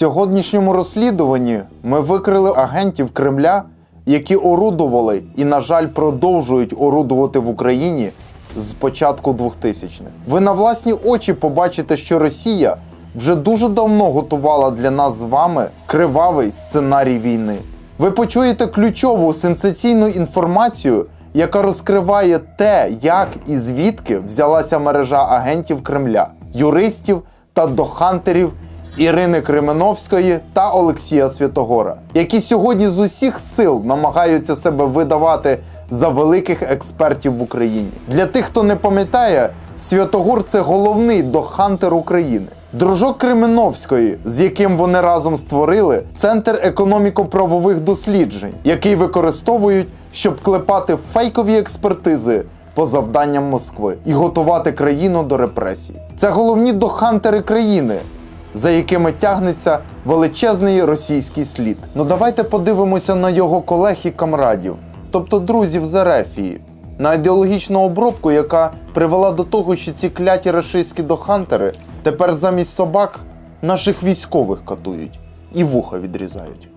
сьогоднішньому розслідуванні ми викрили агентів Кремля, які орудували і, на жаль, продовжують орудувати в Україні з початку 2000-х. Ви на власні очі побачите, що Росія вже дуже давно готувала для нас з вами кривавий сценарій війни. Ви почуєте ключову сенсаційну інформацію, яка розкриває те, як і звідки взялася мережа агентів Кремля, юристів та дохантерів Ірини Кременовської та Олексія Святогора, які сьогодні з усіх сил намагаються себе видавати за великих експертів в Україні. Для тих, хто не пам'ятає, Святогор це головний дохантер України. Дружок Кременовської, з яким вони разом створили центр економіко-правових досліджень, який використовують, щоб клепати фейкові експертизи по завданням Москви і готувати країну до репресій. Це головні дохантери країни, за якими тягнеться величезний російський слід. Ну давайте подивимося на його колег і камрадів, тобто друзів з Ерефії, на ідеологічну обробку, яка привела до того, що ці кляті рашистські дохантери тепер замість собак наших військових катують і вуха відрізають.